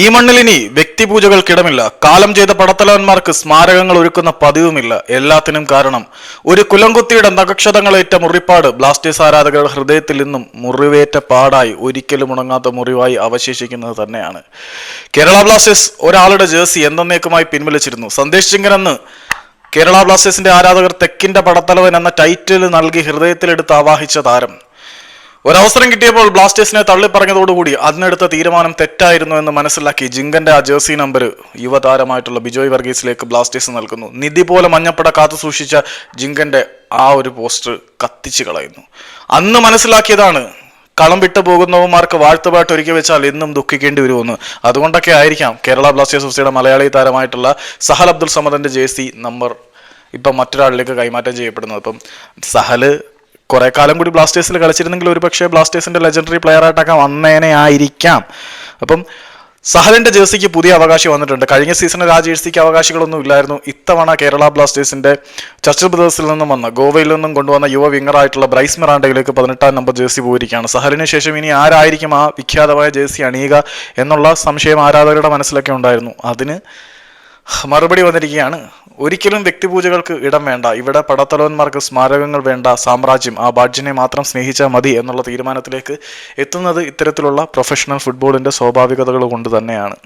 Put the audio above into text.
ഈ മണ്ണിലിനി വ്യക്തിപൂജകൾക്കിടമില്ല. കാലം ചെയ്ത പടത്തലവന്മാർക്ക് സ്മാരകങ്ങൾ ഒരുക്കുന്ന പതിവുമില്ല. എല്ലാത്തിനും കാരണം ഒരു കുലംകുത്തിയുടെ നഗക്ഷതങ്ങളേറ്റ മുറിപ്പാട് ബ്ലാസ്റ്റേഴ്സ് ആരാധകരുടെ ഹൃദയത്തിൽ നിന്നും മുറിവേറ്റ പാടായി ഒരിക്കലും ഉണങ്ങാത്ത മുറിവായി അവശേഷിക്കുന്നത് തന്നെയാണ്. കേരള ബ്ലാസ്റ്റേഴ്സ് ഒരാളുടെ ജേഴ്സി എന്നേക്കുമായി പിൻവലിച്ചിരുന്നു. സന്ദേശ് ചിങ്കൻ കേരള ബ്ലാസ്റ്റേഴ്സിന്റെ ആരാധകർ തെക്കിന്റെ പടത്തലവൻ എന്ന ടൈറ്റിൽ നൽകി ഹൃദയത്തിലെടുത്ത് ആവാഹിച്ച താരം. ഒരവസരം കിട്ടിയപ്പോൾ ബ്ലാസ്റ്റേഴ്സിനെ തള്ളിപ്പറഞ്ഞതോടുകൂടി അതിനെടുത്ത തീരുമാനം തെറ്റായിരുന്നു എന്ന് മനസ്സിലാക്കി ജിങ്കന്റെ ആ ജേഴ്സി നമ്പർ യുവതാരമായിട്ടുള്ള ബിജോയ് വർഗീസിലേക്ക് ബ്ലാസ്റ്റേഴ്സ് നൽകുന്നു. നിധി പോലെ മഞ്ഞപ്പട കാത്തു സൂക്ഷിച്ച ജിങ്കന്റെ ആ ഒരു പോസ്റ്റർ കത്തിച്ചു കളയുന്നു. അന്ന് മനസ്സിലാക്കിയതാണ് കളം വിട്ടു പോകുന്നവന്മാർക്ക് വാഴ്ത്തുപാട്ട് ഒരുക്കി വെച്ചാൽ എന്നും ദുഃഖിക്കേണ്ടി വരുമെന്ന്. അതുകൊണ്ടൊക്കെ ആയിരിക്കാം കേരള ബ്ലാസ്റ്റേഴ്സ് എഫ് സിയുടെ മലയാളി താരമായിട്ടുള്ള സഹൽ അബ്ദുൾ സമദന്റെ ജേഴ്സി നമ്പർ ഇപ്പം മറ്റൊരാളിലേക്ക് കൈമാറ്റം ചെയ്യപ്പെടുന്നത്. അപ്പം സഹൽ കുറെ കാലം കൂടി ബ്ലാസ്റ്റേഴ്സിൽ കളിച്ചിരുന്നെങ്കിൽ ഒരുപക്ഷെ ബ്ലാസ്റ്റേഴ്സിന്റെ ലെജൻഡറി പ്ലെയർ ആയിട്ടൊക്കെ വന്നേനെ ആയിരിക്കാം. അപ്പം സഹലിന്റെ ജേഴ്സിക്ക് പുതിയ അവകാശി വന്നിട്ടുണ്ട്. കഴിഞ്ഞ സീസണിൽ ആ ജേഴ്സിക്ക് അവകാശികളൊന്നും ഇല്ലായിരുന്നു. ഇത്തവണ കേരള ബ്ലാസ്റ്റേഴ്സിന്റെ ചർച്ചിൽ ബ്രദേഴ്സിൽ നിന്നും വന്ന ഗോവയിൽ നിന്നും കൊണ്ടുവന്ന യുവ വിങ്ങറായിട്ടുള്ള ബ്രൈസ് മിറാണ്ടയിലേക്ക് പതിനെട്ടാം നമ്പർ ജേഴ്സി പോയിരിക്കുകയാണ്. സഹലിന് ശേഷം ഇനി ആരായിരിക്കും ആ വിഖ്യാതമായ ജേഴ്സി അണിയുക എന്നുള്ള സംശയം ആരാധകരുടെ മനസ്സിലൊക്കെ ഉണ്ടായിരുന്നു. അതിന് മറുപടി വന്നിരിക്കുകയാണ് ഒരിക്കലും വ്യക്തിപൂജകൾക്ക് ഇടം വേണ്ട. ഇവിടെ പടത്തലവന്മാർക്ക് സ്മാരകങ്ങൾ വേണ്ട. സാമ്രാജ്യം ആ ബാഡ്ജിനെ മാത്രം സ്നേഹിച്ചാൽ മതി എന്നുള്ള തീരുമാനത്തിലേക്ക് എത്തുന്നത് ഇത്തരത്തിലുള്ള പ്രൊഫഷണൽ ഫുട്ബോളിന്റെ സ്വാഭാവികതകൾ കൊണ്ട് തന്നെയാണ്.